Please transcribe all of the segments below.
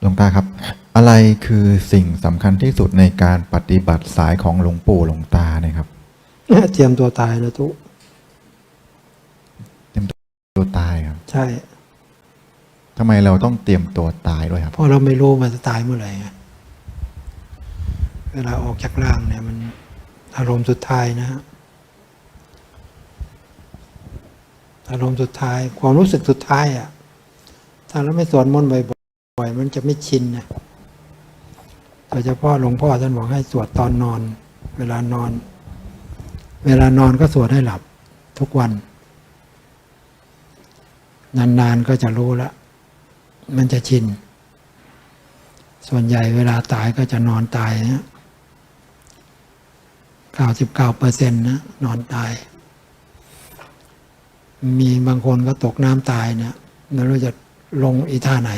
หลวงตาครับ อะไรคือสิ่งสำคัญที่สุดในการปฏิบัติสายของหลวงปู่หลวงตาเนี่ยครับเตรียมตัวตายนะทุกตัวตายครับ ใช่ทำไมเราต้องเตรียมตัวตายด้วยครับ เพราะเราไม่รู้มันจะตายเมื่อไหร่ไงเวลาออกจากร่างเนี่ยมันอารมณ์สุดท้ายนะฮะอารมณ์สุดท้าย ความรู้สึกสุดท้ายอะถ้าเราไม่สวดมนต์บ่อย ๆมันจะไม่ชินนะโดยเฉพาะหลวงพ่อท่านบอกให้สวดตอนนอน เวลานอน เวลานอนก็สวดให้หลับทุกวัน นานๆก็จะรู้ละ มันจะชิน ส่วนใหญ่เวลาตายก็จะนอนตายนะเก้าสิบเก้าเปอร์เซ็นต์นะนอนตาย มีบางคนก็ตกน้ำตายเนี่ยไม่รู้จะลงอีท่าไหน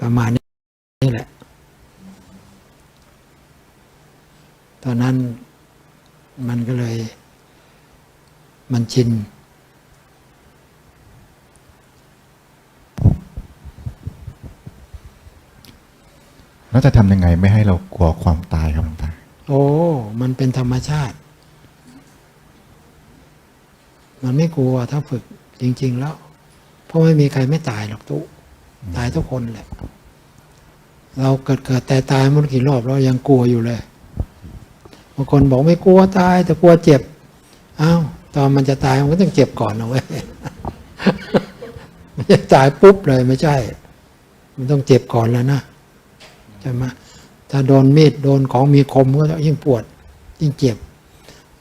ประมาณนี้แหละ ตอนนั้นมันก็เลย มันชิน แล้วจะทำยังไงไม่ให้เรากลัวความตายครับหลวงตาโอ้ มันเป็นธรรมชาติ มันไม่กลัวถ้าฝึกจริง ๆ แล้ว เพราะไม่มีใครไม่ตายหรอกทุกตายทุกคนแหละ เราเกิดเกิดแต่ตายมันกี่รอบเรายังกลัวอยู่เลยบางคนบอกไม่กลัวตายแต่กลัวเจ็บอ้าวตอนมันจะตายมันก็ต้องเจ็บก่อนนะเว้ไม่ใช่ตายปุ๊บเลยไม่ใช่ มันต้องเจ็บก่อนแล้วนะใช่ไหมถ้าโดนมีดโดนของมีคมก็ยิ่งปวด ยิ่งเจ็บ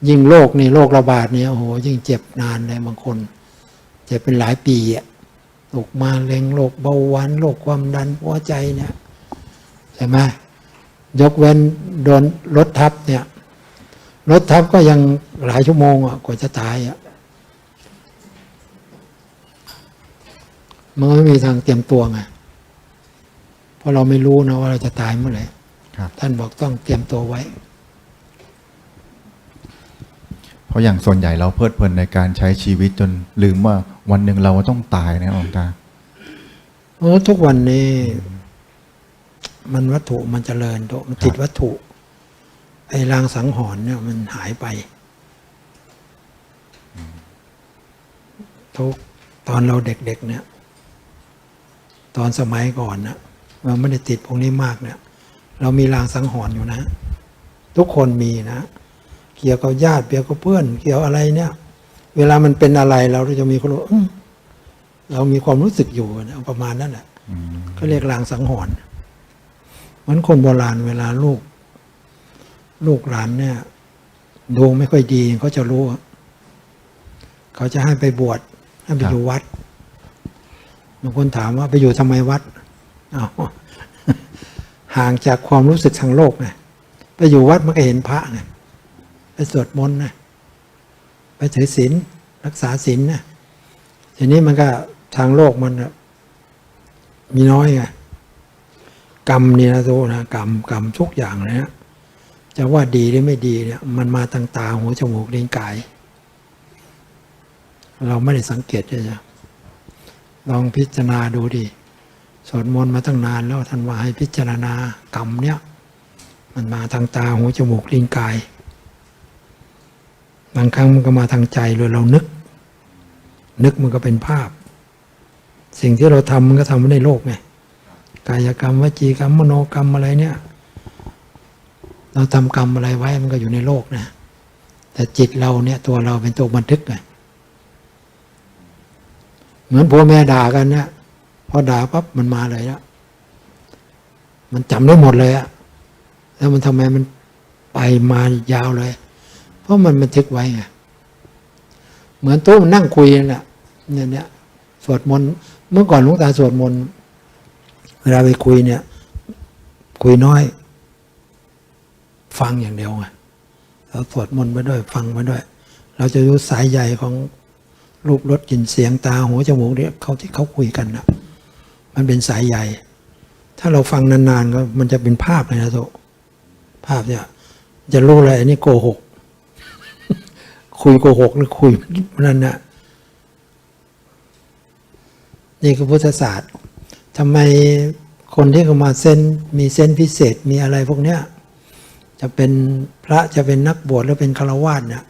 ยิ่งโรคนี่โรคระบาดเนี่ยโอ้โหยิ่งเจ็บนานเลยบางคน เจ็บเป็นหลายปีอะโรคมาเร็งโรคเบาหวานโรคความดันหัวใจเนี่ย ใช่ไหมยกเว้นโดนรถทับเนี่ยรถทับก็ยังหลายชั่วโมงอะกว่าจะตายอะมันไม่มีทางเตรียมตัวไงเพราะเราไม่รู้นะว่าเราจะตายเมื่อไหร่ครับท่านบอกต้องเตรียมตัวไว้ เพราะอย่างส่วนใหญ่เราเพลิดเพลินในการใช้ชีวิตจนลืมว่าวันหนึ่งเราต้องตายนะหลวงตาเออทุกวันนี้ มันวัตถุมันเจริญโตมันติดวัตถุ ไอ้รางสังหรณ์เนี่ยมันหายไปทุกตอนเราเด็กๆเนี่ย ตอนสมัยก่อนนะเราไม่ได้ติดพวกนี้มากเนี่ย เรามีรางสังหรณ์อยู่นะ ทุกคนมีนะ เกี่ยวกับญาติเกี่ยวกับเพื่อน เกี่ยวอะไรเนี่ย เวลามันเป็นอะไรเราจะมีคนรู้อื้อเรามีความรู้สึกอยู่นะประมาณนั้นแหละอืมก็เรียกลางสังหรณ์ เหมือนคนโบราณเวลาลูก ลูกหลานเนี่ยดวงไม่ค่อยดีเขาจะรู้ เขาจะให้ไปบวชให้ไปอยู่วัดบางคนถามว่าไปอยู่ทำไมวัดอาห่างจากความรู้สึกทางโลกไงไปอยู่วัดมันก็เห็นพระไงไปสวดมนต์นะไปถือศีลรักษาศีลนะทีนี้มันก็ทางโลกมันมีน้อยไง กรรมนี่นะโตนะกรรมกรรมทุกอย่างเลยนะจะว่าดีหรือไม่ดีเนี่ยมันมาทางตาหูจมูกลิ้นกาย เราไม่ได้สังเกตเลยนะลองพิจารณาดูดิสวดมนต์มาตั้งนานแล้วท่านว่าให้พิจารณากรรมเนี่ย มันมาทางตาหูจมูกลิ้นกายบางครั้งมันก็มาทางใจเลยเรานึก นึกมันก็เป็นภาพ สิ่งที่เราทำมันก็ทำไว้ในโลกไง กายกรรมวจีกรรมมโนกรรมอะไรเนี่ย เราทำกรรมอะไรไว้มันก็อยู่ในโลกนะแต่จิตเราเนี่ยตัวเราเป็นตัวบันทึกไงเหมือนพ่อแม่ด่ากันเนี่ยพอด่าปั๊บมันมาเลยละมันจำได้หมดเลยอะแล้วมันทำไมมันไปมายาวเลย เพราะมันบันทึกไว้ไงเหมือนต๊ะมันนั่งคุยนั่นแหละเนี่ยเนี่ยสวดมนต์เมื่อก่อนหลวงตาสวดมนต์ เวลาไปคุยเนี่ย คุยน้อย ฟังอย่างเดียวไงเราสวดมนต์ไปด้วย ฟังไปด้วย เราจะรู้สายใหญ่ของรูปรสกลิ่นเสียงตาหูจมูกเนี่ยเขาที่เขาคุยกันนะมันเป็นสายใหญ่ ถ้าเราฟังนานๆก็มันจะเป็นภาพเลยนะโตภาพเนี่ย จะรู้เลยอันนี้โกหก คุยโกหกหรือคุยนั่นนะนี่คือพุทธศาสตร์ ทำไมคนที่เขามาเส้นมีเส้นพิเศษมีอะไรพวกเนี้ยจะเป็นพระจะเป็นนักบวชหรือเป็นฆราวาสเนี่ย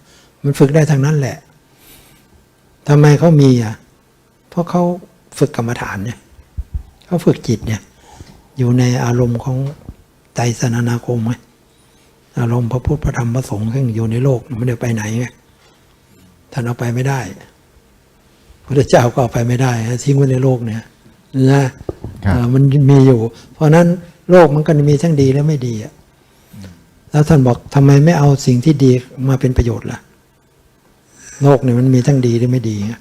มันฝึกได้ทางนั้นแหละทำไมเขามีอะเพราะเขาฝึกกรรมฐานเนี่ยเขาฝึกจิตเนี่ยอยู่ในอารมณ์ของใจสนานาคมไงอารมณ์พระพุทธพระธรรมพระสงฆ์ซึ่งอยู่ในโลกไม่ได้ไปไหนไงท่านเอาไปไม่ได้พระเจ้าก็เอาไปไม่ได้ทิ้งไว้ในโลกเนี่ย นะครับเอ่อมันมีอยู่ เพราะฉะนั้นโลกมันก็มีทั้งดีและไม่ดีอะแล้วท่านบอกทำไมไม่เอาสิ่งที่ดีมาเป็นประโยชน์ล่ะ โลกเนี่ยมันมีทั้งดีและไม่ดีไง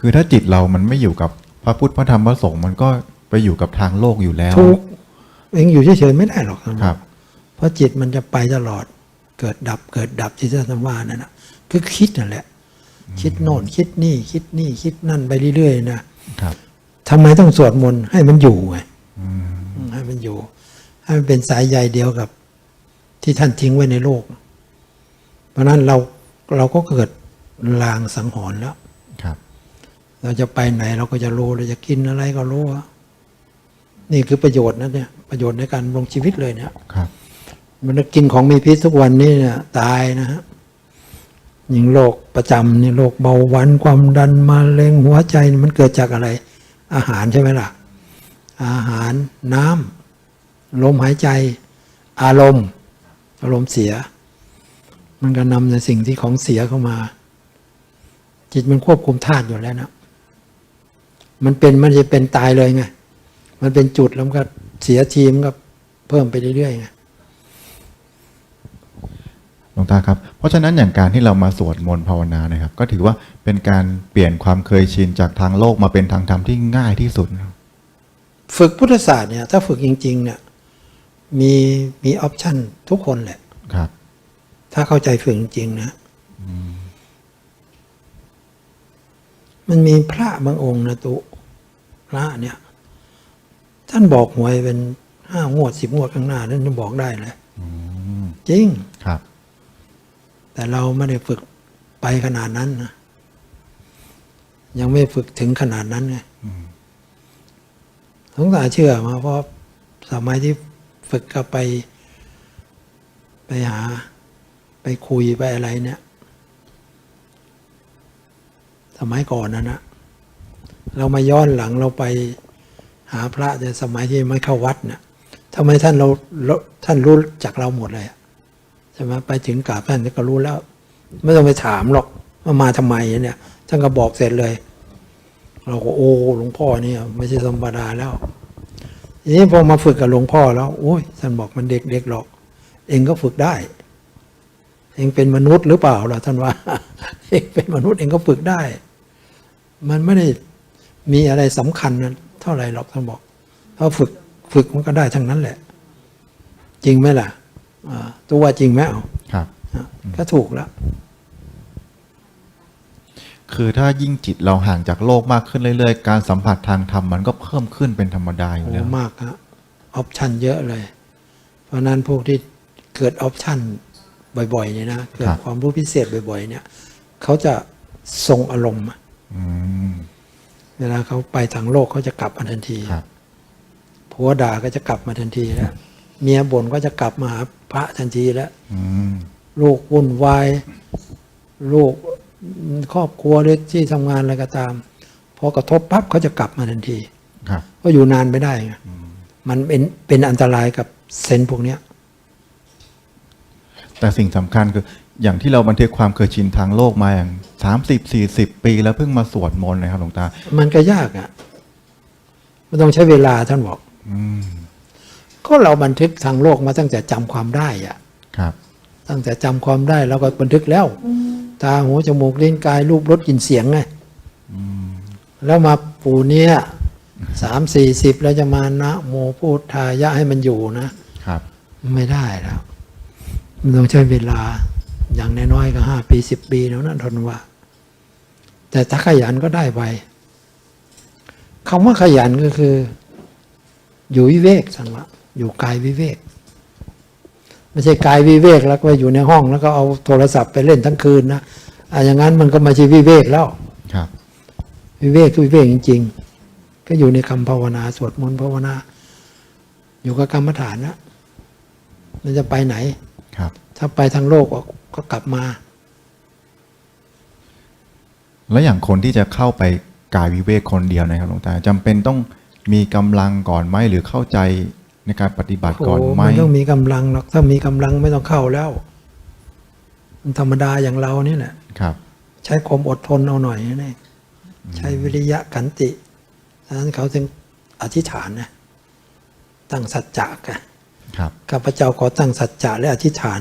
คือถ้าจิตเรามันไม่อยู่กับพระพุทธพระธรรมพระสงฆ์มันก็ไปอยู่กับทางโลกอยู่แล้วทุกข์เองอยู่เฉยๆไม่ได้หรอกครับ เพราะจิตมันจะไปตลอด เกิดดับเกิดดับที่ท่านว่านั่นนะคือคิดนั่นแหละ คิดโน่นคิดนี่คิดนี่คิดนั่นไปเรื่อยๆนะครับทำไมต้องสวดมนต์ให้มันอยู่ไงอืมให้มันอยู่ ให้มันเป็นสายใยเดียวกับ ที่ท่านทิ้งไว้ในโลก เพราะฉะนั้นเราเราก็เกิดลางสังหรณ์แล้วครับ เราจะไปไหนเราก็จะรู้เราจะกินอะไรก็รู้อะนี่คือประโยชน์นะเนี่ยประโยชน์ในการลงชีวิตเลยเนี่ยครับ มันกินของมีพิษทุกวันนี้เนี่ยตายนะฮะ ยิ่งโรคประจำนี่โรคเบาหวานความดันมะเร็งหัวใจมันเกิดจากอะไร อาหารใช่ไหมล่ะ อาหารน้ำลมหายใจ อารมณ์ อารมณ์เสีย มันก็นำในสิ่งที่ของเสียเข้ามา จิตมันควบคุมธาตุอยู่แล้วนะมันเป็นมันจะเป็นตายเลยไงมันเป็นจุดแล้วมันก็เสียทีมนก็เพิ่มไปเรื่อยๆไง ลวงตาครับ เพราะฉะนั้นอย่างการที่เรามาสวดมนต์ภาวนานะครับ ก็ถือว่าเป็นการเปลี่ยนความเคยชินจากทางโลกมาเป็นทางธรรมที่ง่ายที่สุดนะครับฝึกพุทธศาสตร์เนี่ยถ้าฝึกจริง ๆ เนี่ยมีมีออปชันทุกคนแหละครับ ถ้าเข้าใจฝึกจริงๆนะมันมีพระบางองค์นะตุพระเนี่ย ท่านบอกหวยเป็นห้างวดสิบงวดข้างหน้าท่านจะบอกได้เลยอืมจริงครับ แต่เราไม่ได้ฝึกไปขนาดนั้นนะยังไม่ฝึกถึงขนาดนั้นไงสงสารเชื่อมาเพราะสมัยที่ฝึกก็ไป ไปหา ไปคุยไปอะไรเนี่ย สมัยก่อนนะนะเรามาย้อนหลังเราไปหาพระแต่สมัยที่ไม่เข้าวัดเนี่ยทำไมท่านเราเราท่านรู้จากเราหมดเลยอะใช่ไหมไปถึงกราบท่านก็รู้แล้ว ไม่ต้องไปถามหรอกว่ามาทำไมเนี่ยท่านก็บอกเสร็จเลย เราก็โอ้หลวงพ่อเนี่ย ไม่ใช่ธรรมดาแล้วทีนี้พอมาฝึกกับหลวงพ่อแล้วโอ้ยท่านบอกมันเด็กๆหรอก เองก็ฝึกได้ เองเป็นมนุษย์หรือเปล่าล่ะท่านว่า เองเป็นมนุษย์เองก็ฝึกได้ มันไม่ได้มีอะไรสำคัญนะเท่าไหร่หรอกท่านบอก ถ้าฝึกฝึกมันก็ได้ทั้งนั้นแหละ จริงไหมล่ะ ตัวว่าจริงไหมเอาครับอะก็ถูกแล้ว คือถ้ายิ่งจิตเราห่างจากโลกมากขึ้นเรื่อยๆ การสัมผัสทางธรรมมันก็เพิ่มขึ้นเป็นธรรมดาอยู่โอ้แล้วมากฮะออปชันเยอะเลย เพราะฉะนั้นพวกที่เกิดออปชันบ่อยๆเนี่ยนะเกิดความรู้พิเศษบ่อย ๆ เนี่ยเขาจะทรงอารมณ์อะอืมเวลาเขาไปทางโลกเขาจะกลับมาทันทีครับผัวด่าก็จะกลับมาทันทีแล้ว เมียบ่นก็จะกลับมาหาพระทันทีแล้วอืมลูกวุ่นวายลูกครอบครัวหรือที่ทำงานอะไรก็ตามพอกระทบปั๊บเขาจะกลับมาทันทีครับก็อยู่นานไม่ได้ไงมันเป็นเป็นอันตรายกับเซนส์พวกเนี้ย แต่สิ่งสำคัญคืออย่างที่เราบันทึกความเคยชินทางโลกมาอย่างสามสิบสี่สิบปีแล้วเพิ่งมาสวดมนต์นะครับหลวงตา มันก็ยากอะ่ะ มันต้องใช้เวลาท่านบอก อืม ก็เราบันทึกทางโลกมาตั้งแต่จำความได้อะครับ ตั้งแต่จำความได้เราก็บันทึกแล้ว ตาหูจมูกลิ้นกายรูปรสกลิ่นเสียงไงแล้วมาปูเนี้ยสามสี่สิบแล้วจะมานะโมพูดทายะให้มันอยู่นะครับ ไม่ได้แล้วมันต้องใช้เวลาอย่างน้อยๆก็ห้าปีสิบปีแล้วนะทนว่า แต่ถ้าขยันก็ได้ไปคำว่าขยันก็คือ อยู่วิเวกสันวะ อยู่กายวิเวก ไม่ใช่กายวิเวกแล้วก็อยู่ในห้องแล้วก็เอาโทรศัพท์ไปเล่นทั้งคืนนะอะอย่างนั้นมันก็ไม่ใช่วิเวกแล้วครับวิเวกคือวิเวกจริง ๆ ก็อยู่ในคำภาวนาสวดมนต์ภาวนา อยู่กับกรรมฐานนะมันจะไปไหนครับ ถ้าไปทางโลกก็ก็กลับมา แล้วอย่างคนที่จะเข้าไปกายวิเวกคนเดียวนะครับหลวงตาจำเป็นต้องมีกำลังก่อนไหมหรือเข้าใจ ในการปฏิบัติก่อนโอ้ไหมมันต้องมีกำลังหรอกถ้ามีกำลังไม่ต้องเข้าแล้ว มันธรรมดาอย่างเรานี่แหละครับ ใช้ความอดทนเอาหน่อยนี่ใช้วิริยะขันติดังนั้นเขาถึงอธิษฐานนะตั้งสัจจะกันครับข้าพเจ้าขอตั้งสัจจะและอธิษฐาน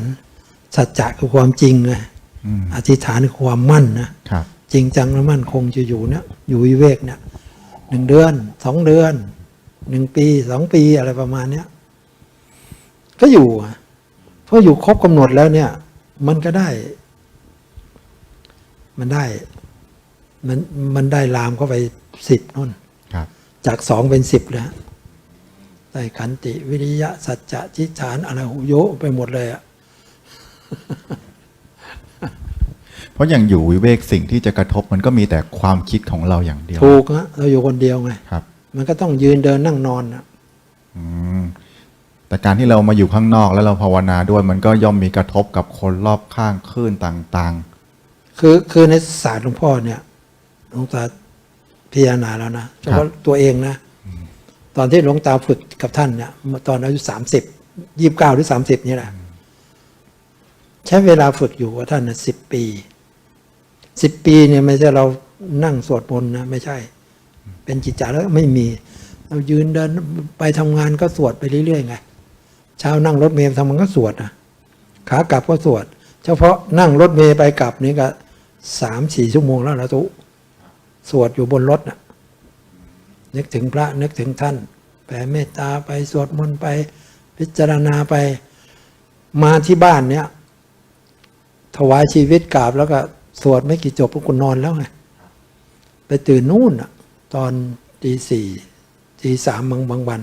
สัจจะคือความจริงไงอืมอธิษฐานคือความมั่นนะครับจริงจังและมั่นคงจะอยู่เนี่ยอยู่วิเวกเนี่ยหนึ่งเดือนสองเดือน หนึ่งปีสองปีอะไรประมาณเนี้ยก็อยู่อะเพราะอยู่ครบกำหนดแล้วเนี่ย มันก็ได้ มันได้ มันมันได้ลามเข้าไปสิบนู่นครับจากสองเป็นสิบเลยฮะได้ขันติ วิริยะ สัจจะทิฏฐานอะไรโหโยะไปหมดเลยอะเพราะอย่างอยู่วิเวกสิ่งที่จะกระทบมันก็มีแต่ความคิดของเราอย่างเดียว ถูกฮะเราอยู่คนเดียวไงครับ มันก็ต้องยืนเดินนั่งนอนนะอืมแต่การที่เรามาอยู่ข้างนอกแล้วเราภาวนาด้วย มันก็ย่อมมีกระทบกับคนรอบข้างคลื่นต่างคือคือในศาสตร์หลวงพ่อเนี่ยหลวงตาพิจารณาแล้วนะเฉพาะตัวเองนะ ตอนที่หลวงตาฝึกกับท่านเนี่ยตอนอายุสามสิบยี่บเก้าหรือสามสิบนี่แหละใช้เวลาฝึกอยู่กับท่านนะสิบปีสิบปีเนี่ยไม่ใช่เรานั่งสวดมนต์นะไม่ใช่ เป็นจิตจาแล้วไม่มีเรายืนเดินไปทำงานก็สวดไปเรื่อยๆไงเช้านั่งรถเมล์ทำงานก็สวดนะขากลับก็สวด เฉพาะนั่งรถเมล์ไปกลับนี่ก็สามสี่ชั่วโมงแล้วนะทุสวดอยู่บนรถน่ะนึกถึงพระนึกถึงท่านแผ่เมตตาไปสวดมนต์ไป พิจารณาไปมาที่บ้านเนี้ยถวายชีวิตกราบแล้วก็สวดไม่กี่จบพวกคุณนอนแล้วไงไปตื่นนู่นอะ ตอนตีสี่ตีสามบางบางวัน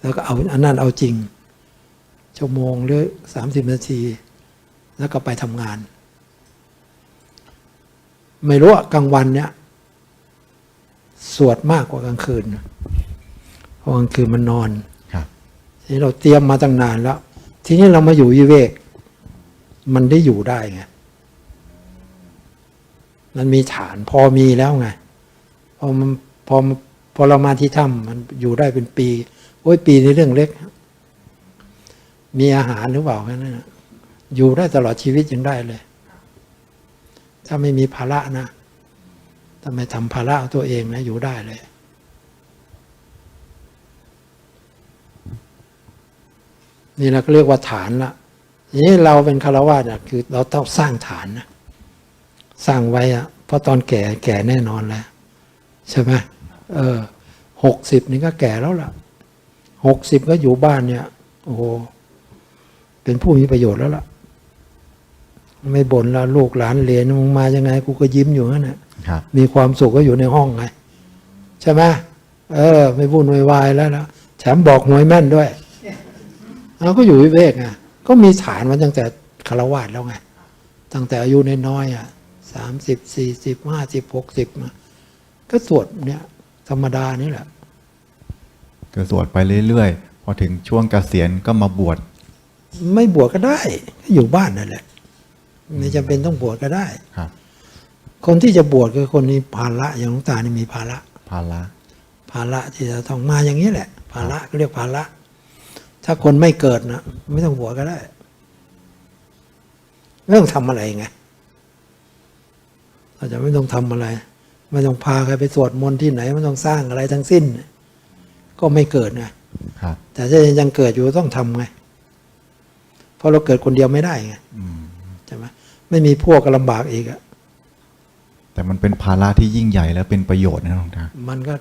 แล้วก็เอาอันนั้นเอาจริง ชั่วโมงหรือสามสิบนาที แล้วก็ไปทำงาน ไม่รู้อะกลางวันเนี้ยสวดมากกว่ากลางคืนเพราะกลางคืนมันนอนๆครับทีนี้เราเตรียมมาตั้งนานแล้ว ทีนี้เรามาอยู่วิเวก มันได้อยู่ได้ไงมันมีฐานพอมีแล้วไง พอมันพอมพอเรามาที่ถ้ำมันอยู่ได้เป็นปี โอ้ยปีในเรื่องเล็ก มีอาหารหรือเปล่าแค่นั้นนะอยู่ได้ตลอดชีวิตยังได้เลย ถ้าไม่มีภาระนะถ้าไม่ทำภาระตัวเองนะอยู่ได้เลยนี่เราก็เรียกว่าฐานละทีนี้เราเป็นคารวะเนี่ยคือเราต้องสร้างฐานนะ สร้างไว้อะเพราะตอนแก่แก่แน่นอนแล้ว ใช่ไหมเออหกสิบนี่ก็แก่แล้วล่ะหกสิบก็อยู่บ้านเนี่ย โอ้โหเป็นผู้มีประโยชน์แล้วล่ะ ไม่บ่นแล้วลูกหลานเรียนมึงมายังไง กูก็ยิ้มอยู่นั่นแหละครับมีความสุขก็อยู่ในห้องไง ใช่ไหมเออ ไม่วุ่นวายแล้วนะแถมบอกหวยแม่นด้วยเราก็อยู่วิเวกไงก็มีฐานมาตั้งแต่คารวาสแล้วไงตั้งแต่อายุน้อยๆอะสามสิบสี่สิบห้าสิบหกสิบมา ก็สวดเนี่ยธรรมดานี่แหละคือสวดไปเรื่อยๆ พอถึงช่วงเกษียณก็มาบวช ไม่บวชก็ได้ก็อยู่บ้านนั่นแหละ ไม่จำเป็นต้องบวชก็ได้ครับ คนที่จะบวชคือคนมีภาระอย่างหลวงตานี่มีภาระ ภาระ ภาระที่จะต้องมาอย่างนี้แหละ ภาระก็เรียกภาระ ถ้าคนไม่เกิดนะไม่ต้องบวชก็ได้ไม่ต้องทำอะไรไงเราจะไม่ต้องทำอะไร ไม่ต้องพาใครไปสวดมนต์ที่ไหนไม่ต้องสร้างอะไรทั้งสิ้น ก็ไม่เกิดไงครับแต่ถ้ายังเกิดอยู่ต้องทำไงเพราะเราเกิดคนเดียวไม่ได้ไงอืมใช่ไหมไม่มีพวกก็ลำบากอีกอะแต่มันเป็นภาระที่ยิ่งใหญ่และเป็นประโยชน์นะหลวงตามันก็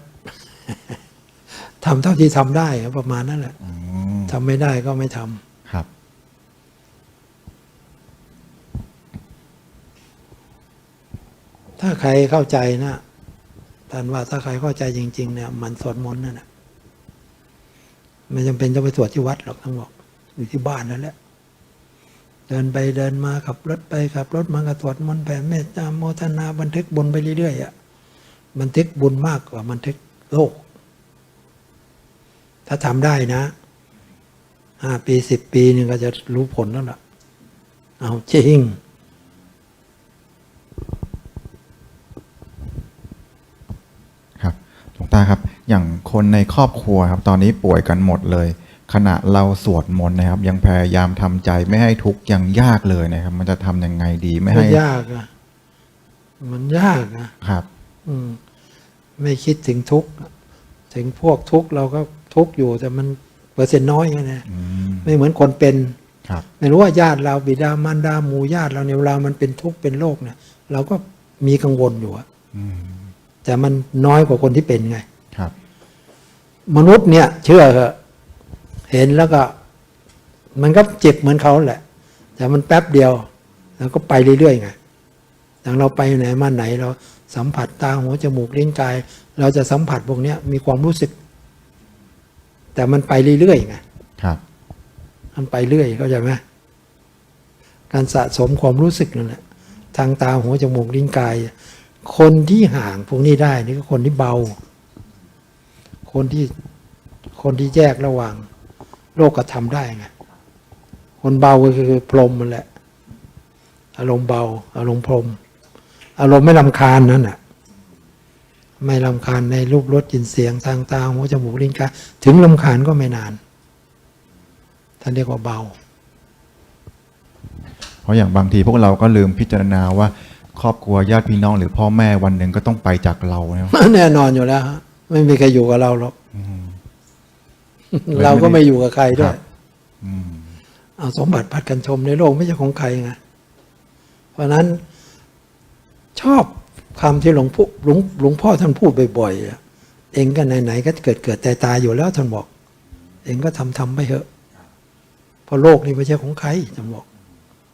ทำเท่าที่ทำได้อะประมาณนั้นแหละอืมทำไม่ได้ก็ไม่ทำ ครับ ถ้าใครเข้าใจนะท่านว่าถ้าใครเข้าใจจริง ๆ เนี่ย มันสวดมนต์นั่นแหละไม่จำเป็นต้องไปสวดที่วัดหรอกทั้งบอกอยู่ที่บ้านนั่นแหละเดินไปเดินมาขับรถไปขับรถมาก็สวดมนต์แผ่เมตตาโมทนาบันทึกบนไปเรื่อยๆอะบันทึกบุญมากกว่าบันทึกโลก ถ้าทำได้นะห้าปีสิบปีนึงก็จะรู้ผลแล้วล่ะ เอาจริง ครับหลวง ตาครับ อย่างคนในครอบครัวครับ ตอนนี้ป่วยกันหมดเลย ขณะเราสวดมนต์นะครับ ยังพยายามทำใจไม่ให้ทุกข์ยังยากเลยนะครับ มันจะทำยังไงดีไม่ก็ให้ยากอะมันยากนะครับ อืม ไม่คิดถึงทุกข์ถึงพวกทุกข์เราก็ทุกข์อยู่แต่มันเปอร์เซ็นต์น้อยไงนะอืมไม่เหมือนคนเป็นครับไม่รู้ว่าญาติเราบิดามารดาหมู่ญาติเราเนี่ยเวลามันเป็นทุกข์เป็นโรคเนี่ย เราก็มีกังวลอยู่อะอืม แต่มันน้อยกว่าคนที่เป็นไงครับ มนุษย์เนี่ย เชื่อเหอะเห็นแล้วก็ มันก็เจ็บเหมือนเขาแหละ แต่มันแป๊บเดียว แล้วก็ไปเรื่อยๆไงอย่างเราไปไหนมาไหนเราสัมผัสตาหูจมูกลิ้นกาย เราจะสัมผัสพวกเนี้ยมีความรู้สึก แต่มันไปเรื่อยๆไงครับ มันไปเรื่อยเข้าใจไหมการสะสมความรู้สึกนั่นแหละทางตาหูจมูกลิ้นกาย คนที่ห่างพวกนี้ได้นี่ก็คนที่เบา คนที่คนที่แยกระหว่าง โลกกับธรรมได้ไงคนเบาก็คือพรมมันแหละ อารมณ์เบา อารมณ์พรม อารมณ์ไม่ลำคาญนั่นน่ะ ไม่ลำคาญในรูปรสกลิ่นเสียงทางตาหูจมูกลิ้นกายถึงลำคาญก็ไม่นานท่านเรียกว่าเบา เพราะอย่างบางทีพวกเราก็ลืมพิจารณาว่า ครอบครัวญาติพี่น้องหรือพ่อแม่วันหนึ่งก็ต้องไปจากเราเนี่ย แน่นอนอยู่แล้วฮะไม่มีใครอยู่กับเราหรอกอืมเราก็ไม่อยู่กับใครด้วคยรับอืม เอาสมบัติพัดกันชมในโลกไม่ใช่ของใครไงเพราะฉะนั้นชอบคำที่หลวงพ่อหลวงหลวงพ่อท่านพูดบ่อยๆอะเองก็ไหนๆก็เกิดเกิดแต่ตายอยู่แล้วท่านบอก เองก็ทำทำไปเถอะเพราะโลกนี้ไม่ใช่ของใครท่านบอก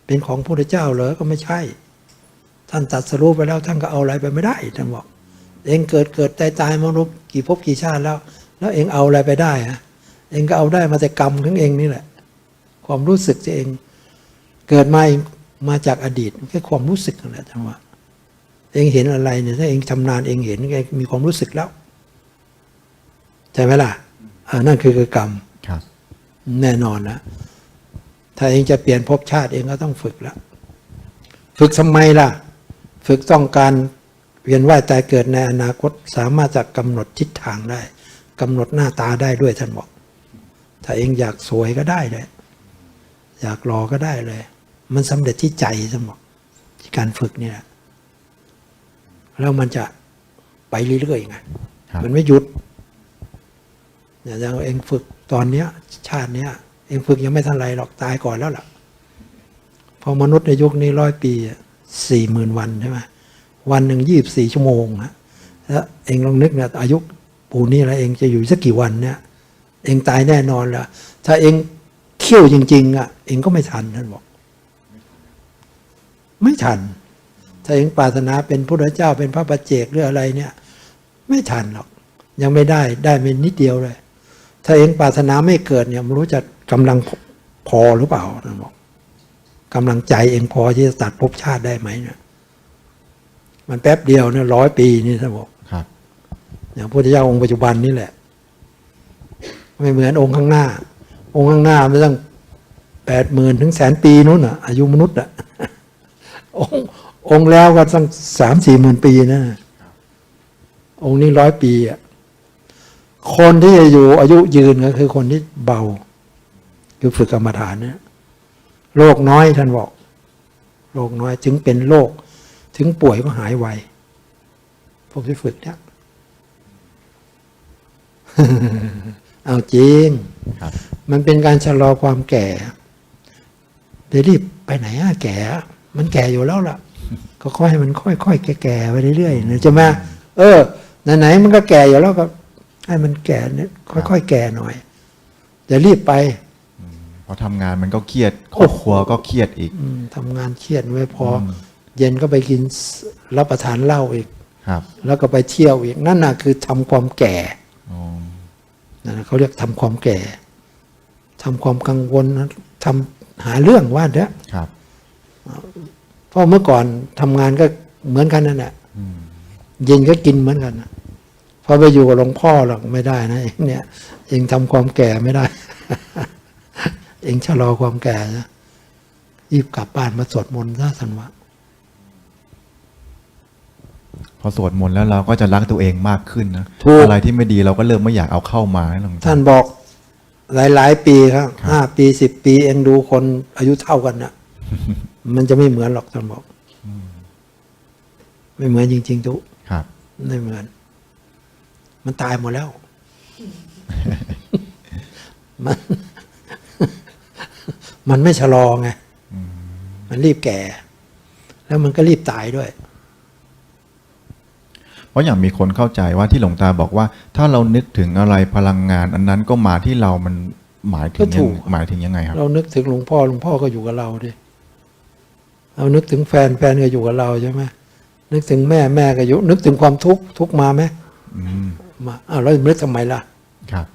เป็นของพระพุทธเจ้าเหรอก็ไม่ใช่ ท่านตรัดสรู้ไปแล้วท่านก็เอาอะไรไปไม่ได้ท่านบอก เองเกิดเกิดตายตายมารู้กี่ภพกี่ชาติแล้ว แล้วเองเอาอะไรไปได้ฮะเองก็เอาได้มาแต่กรรมของเองนี่แหละ ความรู้สึกที่เอง เกิดมาเองมาจากอดีตแค่ความรู้สึกนั่นแหละท่านว่า เองเห็นอะไรเนี่ยถ้าเองชำนาญเองเห็นเองมีความรู้สึกแล้วใช่ไหมล่ะอ่านั่นคือคือกรรมครับ แน่นอนนะถ้าเองจะเปลี่ยนภพชาติเองก็ต้องฝึกแล้วฝึกทำไมล่ะ ฝึกต้องการเวียนว่ายตายเกิดในอนาคตสามารถจะกำหนดทิศทางได้กำหนดหน้าตาได้ด้วยท่านบอก ถ้าเองอยากสวยก็ได้เลย อยากรอก็ได้เลย มันสำเร็จที่ใจท่านบอกที่การฝึกเนี่ยแล้วมันจะไปเรื่อยๆไงครับมันไม่หยุดอย่างเองฝึกตอนเนี้ย ชาติเนี้ยเองฝึกยังไม่ทันไรหรอกตายก่อนแล้วล่ะ พอมนุษย์ในยุคนี้ร้อยปี สี่หมื่นวันใช่ไหมวันหนึ่งยี่บสี่ชั่วโมงฮะแล้วเองลองนึกเนี่ยอายุปู่นี้แล้วเองจะอยู่สักกี่วันเนี่ย เองตายแน่นอนละถ้าเองเขี้ยวจริง ๆ อะ เองก็ไม่ทันท่านบอก ไม่ทัน ถ้าเองปรารถนาเป็นพระเจ้าเป็นพระปัจเจกหรืออะไรเนี่ย ไม่ทันหรอก ยังไม่ได้ได้เป็นนิดเดียวเลย ถ้าเองปรารถนาไม่เกิดเนี่ยไม่รู้จะกำลังพอหรือเปล่าท่านบอก กำลังใจเองพอที่จะตัดภพชาติได้ไหมเนี่ยมันแป๊บเดียวเนี่ยร้อยปีนี่ท่านบอกครับอย่างพระพุทธเจ้าองค์ปัจจุบันนี่แหละ ไม่เหมือนองค์ข้างหน้า องค์ข้างหน้าไม่ต้องแปดหมื่นถึงแสนปีนู้นอะ อายุมนุษย์อะองค์องค์แล้วก็ตั้งสามสี่หมื่นปีนะองค์นี้ร้อยปีอะคนที่จะอยู่อายุยืนก็คือคนที่เบา คือฝึกกรรมฐานเนี่ย โรคน้อยท่านบอกโรคน้อยถึงเป็นโรคถึงป่วยก็หายไวพวกที่ฝึกเนี่ยเอาจริงครับมันเป็นการชะลอความแก่เดี๋ยวรีบไปไหนอะแก่ มันแก่อยู่แล้วล่ะ ก็ค่อยให้มันค่อยๆแก่ๆไปเรื่อยๆนะใช่ไหมเออไหนๆมันก็แก่อยู่แล้วก็ให้มันแก่เนี่ยค่อยๆแก่หน่อยอย่ารีบไป พอทำงานมันก็เครียดครอบครัวก็เครียดอีก อืมทำงานเครียดไม่พออม เย็นก็ไปกินรับประทานเหล้าอีก ครับแล้วก็ไปเที่ยวอีกนั่นน่ะคือทำความแก่อ๋อนั่นน่ะเขาเรียกทำความแก่ทำความกังวลทำหาเรื่องว่าเถอะครับ เพราะเมื่อก่อนทำงานก็เหมือนกันนั่นแหละอืมยินก็กินเหมือนกันนะพอไปอยู่กับหลวงพ่อหรอกไม่ได้นะเองเนี่ยเองทำความแก่ไม่ได้ เองชะลอความแก่นะรีบกลับบ้านมาสวดมนต์ซะสันวะพอสวดมนต์แล้วเราก็จะรักตัวเองมากขึ้นนะถูกอะไรที่ไม่ดีเราก็เริ่มไม่อยากเอาเข้ามาให้หลวงตาท่านบอกหลายๆปีครับครับห้าปีสิบปีเองดูคนอายุเท่ากันนะมันจะไม่เหมือนหรอกท่านบอกไม่เหมือนจริง ๆ ทุกครับไม่เหมือน มันตายหมดแล้ว มัน มันไม่ชะลอไงมันรีบแก่ แล้วมันก็รีบตายด้วย เพราะอย่างมีคนเข้าใจว่าที่หลวงตาบอกว่า ถ้าเรานึกถึงอะไรพลังงาน อันนั้นก็มาที่เรามันหมายถึงก็ถูยังกหมายถึงยังไงครับ เรานึกถึงหลวงพ่อหลวงพ่อก็อยู่กับเราดิเรานึกถึงแฟนแฟนก็อยู่กับเราใช่ไหมนึกถึงแม่แม่ก็อยู่ นึกถึงความทุกข์ทุกข์มาไหมอืมมาอ้าวแล้วนึกทำไมล่ะ ครับ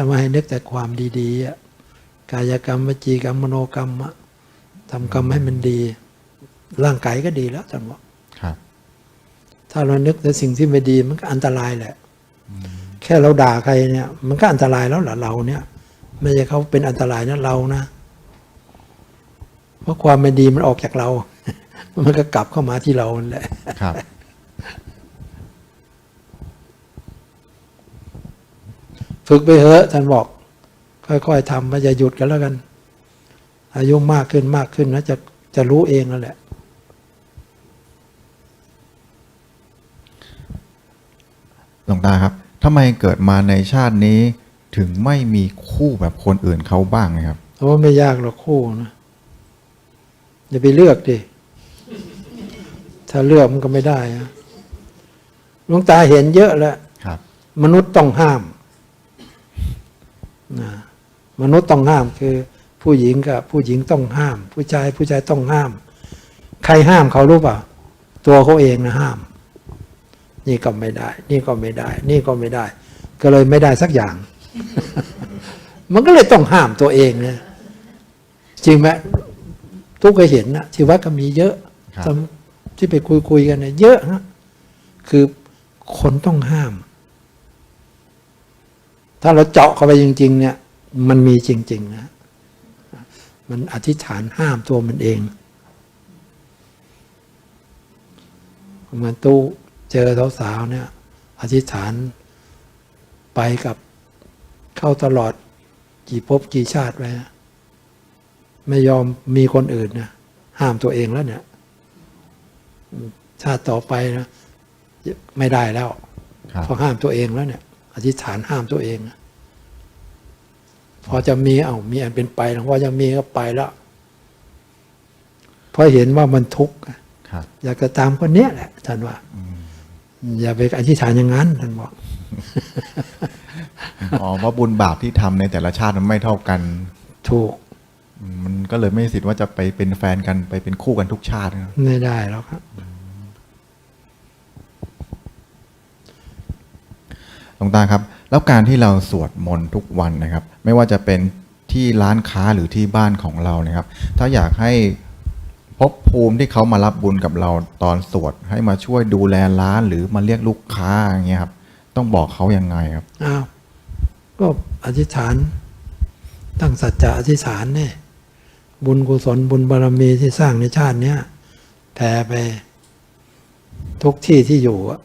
ทำไมให้นึกแต่ความดีๆอะกายกรรมวจีกรรมมโนกรรมอะทำกรรมให้มันดี ร่างกายก็ดีแล้วท่านบอกครับถ้าเรานึกแต่สิ่งที่ไม่ดีมันก็อันตรายแหละ แค่เราด่าใครเนี่ย มันก็อันตรายแล้วเหรอเราเนี่ย ไม่ใช่เขาเป็นอันตรายนะเรานะเพราะความไม่ดีมันออกจากเรา มันก็กลับเข้ามาที่เรานั่นแหละครับ ฝึกไปเถอะท่านบอก ค่อยๆทำมันจะหยุดกันแล้วกัน อายุมากขึ้นมากขึ้นนะจะจะรู้เองนั่นแหละ หลวงตาครับทำไมเกิดมาในชาตินี้ถึงไม่มีคู่แบบคนอื่นเขาบ้างนะครับเพราะว่าไม่ยากหรอกคู่นะอย่าไปเลือกดิ ถ้าเลือกมันก็ไม่ได้นะหลวงตาเห็นเยอะแล้วครับมนุษย์ต้องห้าม นะมนุษย์ต้องห้ามคือผู้หญิงกับผู้หญิงต้องห้าม ผู้ชายผู้ชายต้องห้าม ใครห้ามเขารู้เปล่าตัวเขาเองนะห้าม นี่ก็ไม่ได้ นี่ก็ไม่ได้ นี่ก็ไม่ได้ ก็เลยไม่ได้สักอย่าง มันก็เลยต้องห้ามตัวเองนะจริงไหมทุกเคยเห็นนะที่วัดก็มีเยอะครับสำที่ไปคุยคุยๆกันเนี่ยเยอะฮะคือคนต้องห้าม ถ้าเราเจาะเข้าไปจริง ๆ เนี่ย มันมีจริง ๆ นะ มันอธิษฐานห้ามตัวมันเองเหมือนตู้เจอสาวๆเนี่ย อธิษฐานไปกับเข้าตลอดกี่ภพกี่ชาติไปนะไม่ยอมมีคนอื่นนะห้ามตัวเองแล้วเนี่ย ชาติต่อไปนะไม่ได้แล้วครับพอห้ามตัวเองแล้วเนี่ยอ ธิษฐานห้ามตัวเองนะพอจะมีเอามีอันเป็นไปแล้วพอจะมีก็ไปแล้วเพราะเห็นว่ามันทุกข์อะครับอยากจะตามคนเนี้ยแหละท่านว่าอย่าไปอธิษฐานอย่างนั้นท่านบอกอ๋อเพราะบุญบาปที่ทำในแต่ละชาติมันไม่เท่ากัน ถูกอืมมันก็เลยไม่มีสิทธิ์ว่าจะไปเป็นแฟนกันไปเป็นคู่กันทุกชาตินะครับไม่ได้แล้วครับ หลวงตาครับ แล้วการที่เราสวดมนต์ทุกวันนะครับ ไม่ว่าจะเป็นที่ร้านค้าหรือที่บ้านของเรานะครับ ถ้าอยากให้ภพภูมิที่เขามารับบุญกับเราตอนสวด ให้มาช่วยดูแลร้านหรือมาเรียกลูกค้าอย่างเงี้ยครับ ต้องบอกเขายังไงครับอ้าวก็อธิษฐาน ตั้งสัจจะอธิษฐานเนี่ยบุญกุศลบุญบารมีที่สร้างในชาติเนี้ยแผ่ไป ทุกที่ที่อยู่อะ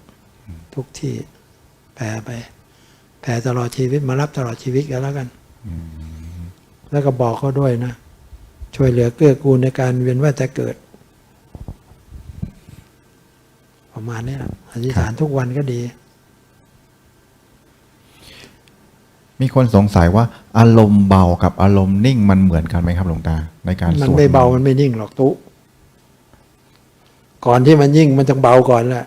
ทุกที่ ผ่ไป แผ่ตลอดชีวิตมารับตลอดชีวิตกันแล้วกัน แล้วก็บอกเขาด้วยนะ ช่วยเหลือเกื้อกูลในการเวียนว่ายแต่เกิด ประมาณนี้แหละอธิษฐานทุกวันก็ดี มีคนสงสัยว่า อารมณ์เบากับอารมณ์นิ่งมันเหมือนกันไหมครับหลวงตา ในการสวดมันไม่เบามันไม่นิ่งหรอกตุก่อนที่มันยิ่งมันจะเบาก่อนแหละ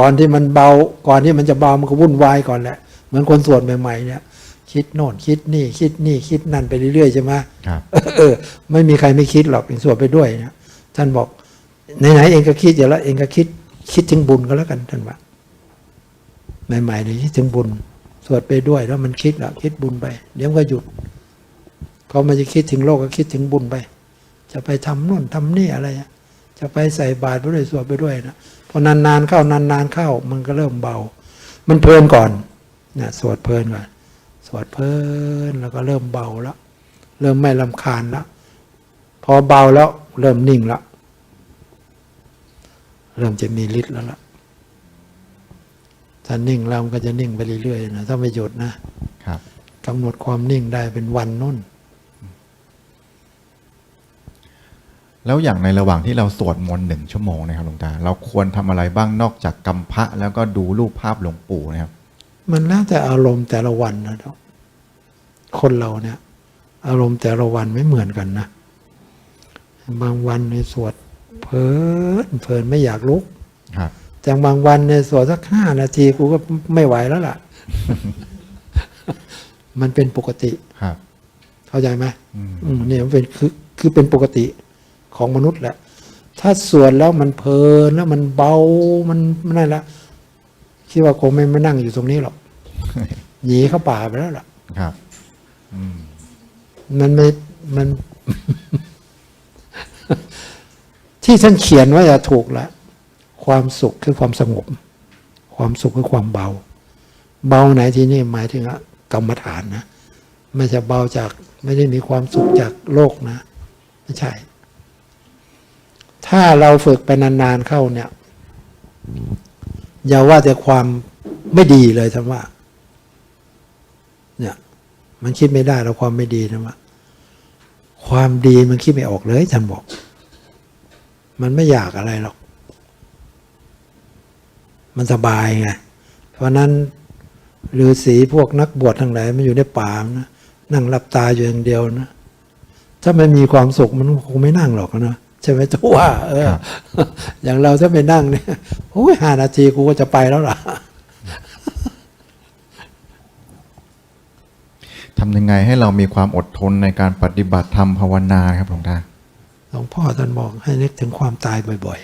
ก่อนที่มันเบา ก่อนที่มันจะเบามันก็วุ่นวายก่อนแหละเหมือนคนสวดใหม่ๆเนี่ยคิดโน่นคิดนี่คิดนี่คิดนั่นไปเรื่อยๆใช่ไหมครับเออ ไม่มีใครไม่คิดหรอกเองสวดไปด้วยนะท่านบอกไหนๆเองก็คิดอยู่แล้วเองก็คิด คิดถึงบุญก็แล้วกันท่านว่าใหม่ๆเลยคิดถึงบุญ สวดไปด้วยแล้วมันคิดแล้วคิดบุญไปเดี๋ยวมันก็หยุดพอมันจะคิดถึงโลกก็คิดถึงบุญไป จะไปทำนู่นทำนี่อะไรอะจะไปใส่บาตรไปด้วยสวดไปด้วยนะ พอนานๆเข้านานๆเข้า มันก็เริ่มเบา มันเพลินก่อนเนี่ยสวดเพลินก่อนสวดเพลินแล้วก็เริ่มเบาแล้วเริ่มไม่ลำคาญแล้วพอเบาแล้วเริ่มนิ่งแล้วเริ่มจะมีฤทธิ์แล้วล่ะถ้านิ่งแล้วมันก็จะนิ่งไปเรื่อยๆนะถ้าไม่หยุดนะครับกำหนดความนิ่งได้เป็นวันนุ่น แล้วอย่างในระหว่างที่เราสวดมนต์หนึ่งชั่วโมงนะครับหลวงตา เราควรทำอะไรบ้างนอกจากกำพระแล้วก็ดูรูปภาพหลวงปู่นะครับ มันแล้วแต่อารมณ์แต่ละวันนะเราคนเราเนี่ย อารมณ์แต่ละวันไม่เหมือนกันนะ บางวันในยสวดเพลินเพลินไม่อยากลุกครับแต่บางวันเนี่ยสวดสักห้านาทีกูก็ไม่ไหวแล้วล่ะ มันเป็นปกติครับ เข้าใจไหมอืมอืมเนี่ยมันเป็นคือคือเป็นปกติ ของมนุษย์แหละ ถ้าสวดแล้วมันเพลินแล้วมันเบามันมันนั่นละคิดว่าคงไม่มานั่งอยู่ตรงนี้หรอกหนีเข้าป่าไปแล้วล่ะ ครับอืมมันไม่มัน ที่ท่านเขียนไว่าจะถูกละความสุขคือความสงบ ความสุขคือความเบา เบาไหนที่นี่หมายถึงอะกรรมฐานนะไม่ใช่เบาจากไม่ได้มีความสุขจากโลกนะ ไม่ใช่ ถ้าเราฝึกไปนานๆเข้าเนี่ยอย่าว่าแต่ความไม่ดีเลยทั้งว่า เนี่ย มันคิดไม่ได้แล้วความไม่ดีนะว่า ความดีมันคิดไม่ออกเลยท่านบอก มันไม่อยากอะไรหรอก มันสบายไง เพราะนั้นฤาษีพวกนักบวชทั้งหลายมันอยู่ในป่านะนั่งหลับตาอยู่อย่างเดียวนะ ถ้ามันมีความสุขมันคงไม่นั่งหรอกนะ ใช่ไหมจะว่าเออครับอย่างเราถ้าไปนั่งเนี่ยโอ้ยห้านาทีกูก็จะไปแล้วล่ะทำยังไงให้เรามีความอดทนในการปฏิบัติธรรมภาวนาครับหลวงตาหลวงพ่อท่านบอกให้นึกถึงความตายบ่อย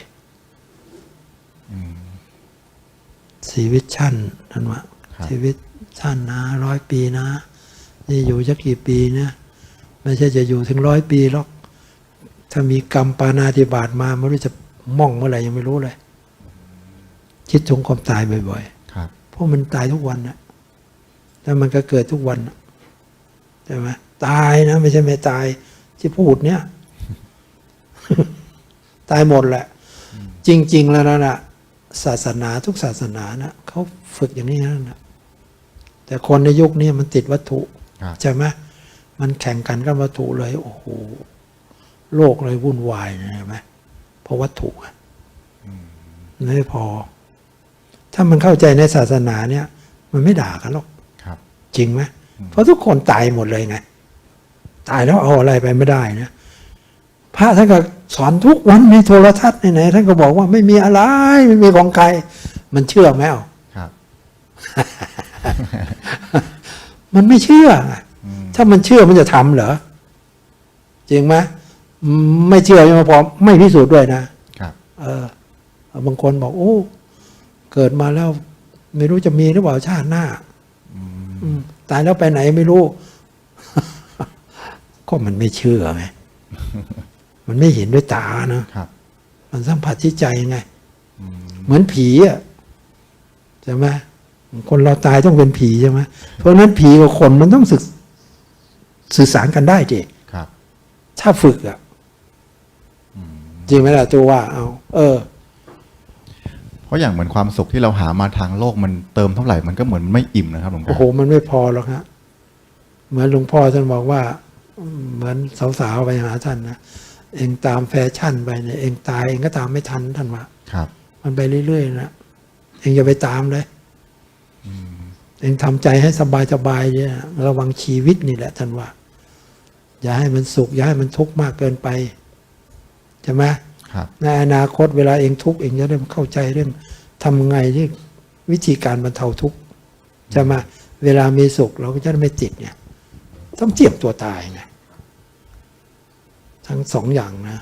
ๆชีวิตชั้นท่านว่าครับชีวิตชั้นนะร้อยปีนะ นี่อยู่จะกี่ปีนะไม่ใช่จะอยู่ถึงร้อยปีหรอก ถ้ามีกรรมปานาธิบาตมาไม่รู้จะม่องเมื่อไหร่ยังไม่รู้เลย คิดถึงความตายบ่อยครับๆเพราะมันตายทุกวันนะแล้วมันก็เกิดทุกวันน่ะใช่ไหมตายนะไม่ใช่ไม่ตายที่พูดเนี่ย ตายหมดแหละ จริง ๆ แล้วนะนะศาสนาทุกศาสนานะเขาฝึกอย่างนี้นั่นนะแต่คนในยุคนี้มันติดวัตถุครับใช่ไหมมันแข่งกันกับวัตถุเลย โอ้โห โลกเลยวุ่นวายนะเห็นไหมเพราะวัตถุอะไม่พอ ถ้ามันเข้าใจในศาสนาเนี่ย มันไม่ด่ากันหรอกครับจริงไหมเพราะทุกคนตายหมดเลยไงตายแล้วเอาอะไรไปไม่ได้นะพระท่านก็สอนทุกวันในโทรทัศน์ไหนๆท่านก็บอกว่าไม่มีอะไรไม่มีของใคร มันเชื่อไหมเอาครับ มันไม่เชื่อไงอืมถ้ามันเชื่อมันจะทำเหรอจริงไหมอืม ไม่เชื่อยังไม่พอไม่พิสูจน์ด้วยนะ ครับ เออบางคนบอกโอ้เกิดมาแล้วไม่รู้จะมีหรือเปล่าชาติหน้าอืมอืมตายแล้วไปไหนไม่รู้ ก็มันไม่เชื่อไงมันไม่เห็นด้วยตานะครับมันสัมผัสที่ใจไงอืมเหมือนผีอะใช่ไหมคนเราตายต้องเป็นผีใช่ไหมเพราะฉะนั้นผีกับคนมันต้องสื่อสื่อสารกันได้จีครับถ้าฝึกอะอืม จริงไหมล่ะตัวว่าเอา เออ เพราะอย่างเหมือนความสุขที่เราหามาทางโลกมันเติมเท่าไหร่มันก็เหมือนไม่อิ่มนะครับหลวงโอ้ตาโหมันไม่พอหรอกฮะเหมือนหลวงพ่อท่านบอกว่า เหมือนสาวๆไปหาท่านนะเองตามแฟชั่นไปเนี่ยเองตายเองก็ตามไม่ทันท่านว่าครับ มันไปเรื่อยๆนะเองอย่าไปตามเลยเองทำใจให้สบายๆเนี่ยระวังชีวิตนี่แหละท่านว่า อย่าให้มันสุข อย่าให้มันทุกข์มากเกินไป ใช่ไหมครับในอนาคตเวลาเองทุกข์เองจะได้เข้าใจเรื่องทำไงที่วิธีการบรรเทาทุกข์ใช่ไหมเวลามีสุขเราก็จะได้ไม่ติดเนี่ย ต้องเจียบตัวตายไงทั้งสองอย่างนะ